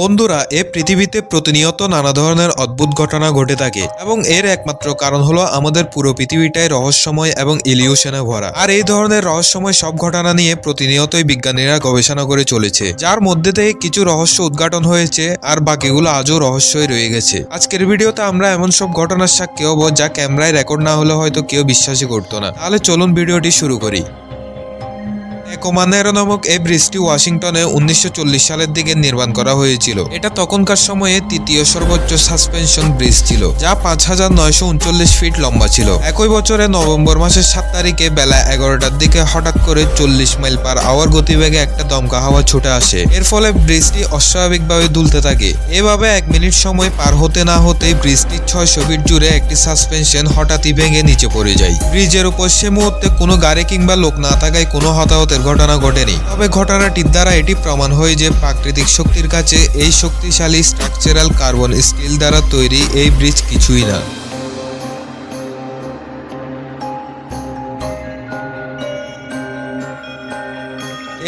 বন্ধুরা, এ পৃথিবীতে প্রতিনিয়ত নানা ধরনের অদ্ভুত ঘটনা ঘটে থাকে এবং এর একমাত্র কারণ হলো আমাদের পুরো পৃথিবীটাই রহস্যময় এবং ইলিউশনে ভরা। আর এই ধরনের রহস্যময় সব ঘটনা নিয়ে প্রতিনিয়তই বিজ্ঞানীরা গবেষণা করে চলেছে, যার মধ্যে থেকে কিছু রহস্য উদ্ঘাটন হয়েছে আর বাকিগুলো আজও রহস্যই রয়ে গেছে। আজকের ভিডিওতে আমরা এমন সব ঘটনার সাক্ষী হব যা ক্যামেরায় রেকর্ড না হলে হয়তো কেউ বিশ্বাসই করতো না। তাহলে চলুন ভিডিওটি শুরু করি। একোমানেরো নামক এই ব্রিজটি ওয়াশিংটনে উনিশশো চল্লিশ সালের দিকে নির্মাণ করা হয়েছিল। এটা তখনকার সময়ে তৃতীয় সর্বোচ্চ সাসপেনশন ব্রিজ ছিল, যা পাঁচ হাজার নয়শো উনচল্লিশ ফিট লম্বা ছিল। একই বছরে নভেম্বর মাসের সাত তারিখে বেলা এগারোটার দিকে হঠাৎ করে চল্লিশ মাইল পার আওয়ার গতিবেগে একটা দমকা হাওয়া ছুটে আসে। এর ফলে ব্রিজটি অস্বাভাবিকভাবে দুলতে থাকে। এভাবে এক মিনিট সময় পার হতে না হতেই ব্রিজটি ছয়শো ফিট জুড়ে একটি সাসপেনশন হঠাৎই ভেঙে নিচে পড়ে যায়। ব্রিজের উপর সে মুহূর্তে কোনো গাড়ি কিংবা লোক না থাকায় কোনো হতাহতের ঘটনা ঘটেনি। তবে ঘটনাটির দ্বারা এটি প্রমাণ হয় যে প্রাকৃতিক শক্তির কাছে এই শক্তিশালী স্ট্রাকচারাল কার্বন স্টিল দ্বারা তৈরি এই ব্রিজ কিছুই না।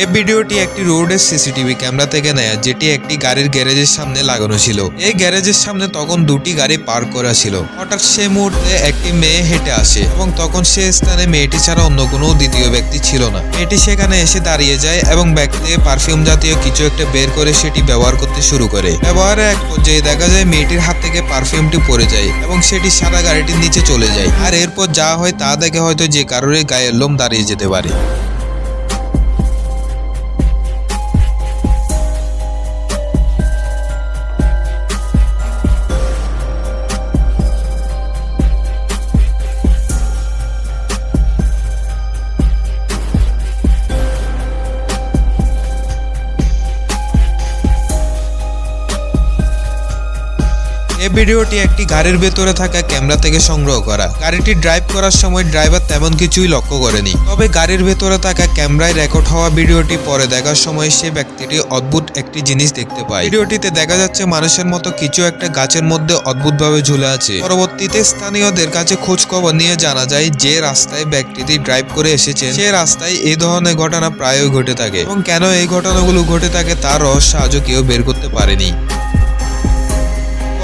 এই ভিডিওটি একটি রোডের সিসিটিভি ক্যামেরা থেকে নেয়া, যেটি একটি গাড়ির গ্যারেজের সামনে লাগানো ছিল। এই গ্যারেজের সামনে তখন দুটি গাড়ি পার্ক করা ছিল। হঠাৎ সে মুহূর্তে একটি মেয়ে হেঁটে আসে এবং তখন সে স্থানে মেয়েটি ছাড়া অন্য কোনো দ্বিতীয় ব্যক্তি ছিল না। মেয়েটি সেখানে এসে দাঁড়িয়ে যায় এবং থেকে পারফিউম জাতীয় কিছু একটা বের করে সেটি ব্যবহার করতে শুরু করে। ব্যবহারের এক পর্যায়ে দেখা যায় মেয়েটির হাত থেকে পারফিউমটি পড়ে যায় এবং সেটি সারা গাড়িটির নিচে চলে যায়। আর এরপর যা হয় তা দেখে হয়তো যে কারোর গায়ের লোম দাঁড়িয়ে যেতে পারে। এই ভিডিওটি একটি গাড়ির ভেতরে থাকা ক্যামেরা থেকে সংগ্রহ করা। গাড়িটি ড্রাইভ করার সময় ড্রাইভার তেমন কিছুই লক্ষ্য করেনি। তবে গাড়ির ভেতরে থাকা ক্যামেরায় রেকর্ড হওয়া ভিডিওটি পরে দেখার সময় সে ব্যক্তিটি অদ্ভুত একটি জিনিস দেখতে পায়। ভিডিওটিতে দেখা যাচ্ছে মানুষের মতো কিছু একটা গাছের মধ্যে অদ্ভুতভাবে ঝুলে আছে। পরবর্তীতে স্থানীয়দের কাছে খোঁজ খবর নিয়ে জানা যায় যে রাস্তায় ব্যক্তিটি ড্রাইভ করে এসেছে। সে রাস্তায় এই ধরনের ঘটনা প্রায়ই ঘটে থাকে। এবং কেন এই ঘটনাগুলো ঘটে থাকে তার রহস্য আজও কেউ বের করতে পারেনি।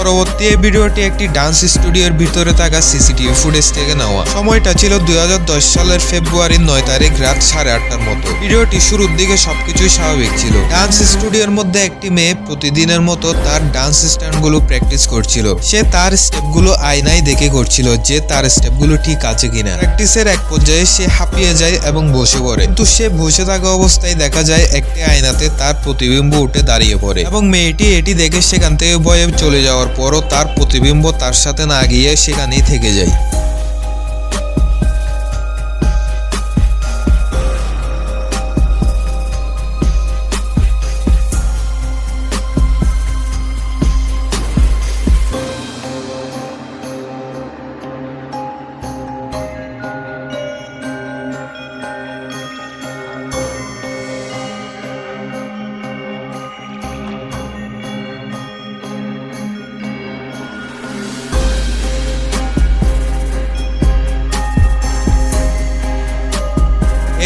পরবর্তী এই ভিডিওটি একটি ডান্স স্টুডিওর ভিতরে থাকা সিসিটিভি ফুটেজ থেকে নেওয়া। সময়টা ছিল দুই হাজার দশ সালের ফেব্রুয়ারির নয় তারিখ রাত সাড়ে আটটার মতো। ভিডিওটি শুরুর দিকে সবকিছুই স্বাভাবিক ছিল। ডান্স স্টুডিওর মধ্যে একটি মেয়ে প্রতিদিনের মতো তার ডান্স স্ট্যান্ডগুলো প্র্যাকটিস করছিল। সে তার স্টেপগুলো আয়নায় দেখে করছিল যে তার স্টেপগুলো ঠিক আছে কিনা। প্র্যাকটিসের এক পর্যায়ে সে হাঁপিয়ে যায় এবং বসে পড়ে। কিন্তু সে বসে থাকা অবস্থায় দেখা যায় একটি আয়নাতে তার প্রতিবিম্ব উঠে দাঁড়িয়ে পড়ে। এবং মেয়েটি এটি দেখে সেখান থেকে ভয়ে চলে যাওয়ার পরও তার প্রতিবিম্ব তার সাথে না গিয়ে সেখানেই থেকে যায়।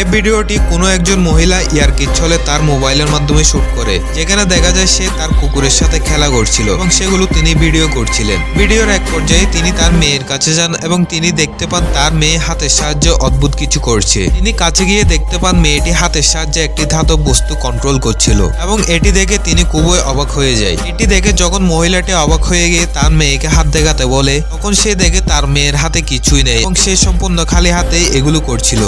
এই ভিডিওটি কোনো একজন মহিলা ইয়ারকির ছলে তার মোবাইলের মাধ্যমে শুট করে, যেখানে দেখা যায় সে তার কুকুরের সাথে খেলা করছিল এবং সেগুলো তিনি ভিডিও করছিলেন। ভিডিওর এক পর্যায়ে তিনি তার মেয়ের কাছে যান এবং তিনি দেখতে পান তার মেয়ে হাতের সাহায্যে অদ্ভুত কিছু করছে। তিনি কাছে গিয়ে দেখতে পান মেয়েটি হাতের সাহায্যে একটি ধাতব বস্তু কন্ট্রোল করছিল এবং এটি দেখে তিনি খুবই অবাক হয়ে যায়। এটি দেখে যখন মহিলাটি অবাক হয়ে গিয়ে তার মেয়েকে হাত দেখাতে বলে, তখন সে দেখে তার মেয়ের হাতে কিছুই নেই এবং সে সম্পূর্ণ খালি হাতেই এগুলো করছিল।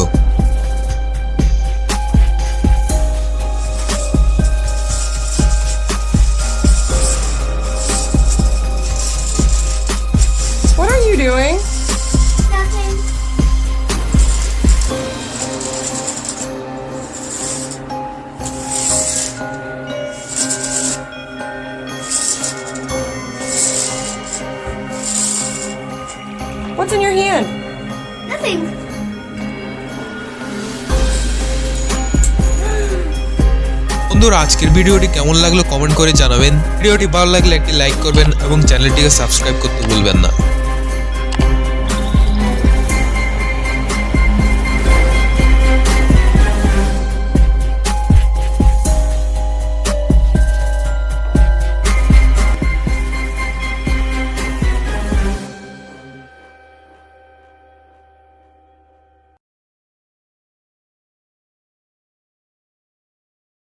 What's in your hand? Nothing. বন্ধুরা আজকের ভিডিওটি কেমন লাগল কমেন্ট করে জানাবেন ভিডিওটি ভালো লাগলে একটি লাইক করবেন এবং চ্যানেলটিকে সাবস্ক্রাইব করতে ভুলবেন না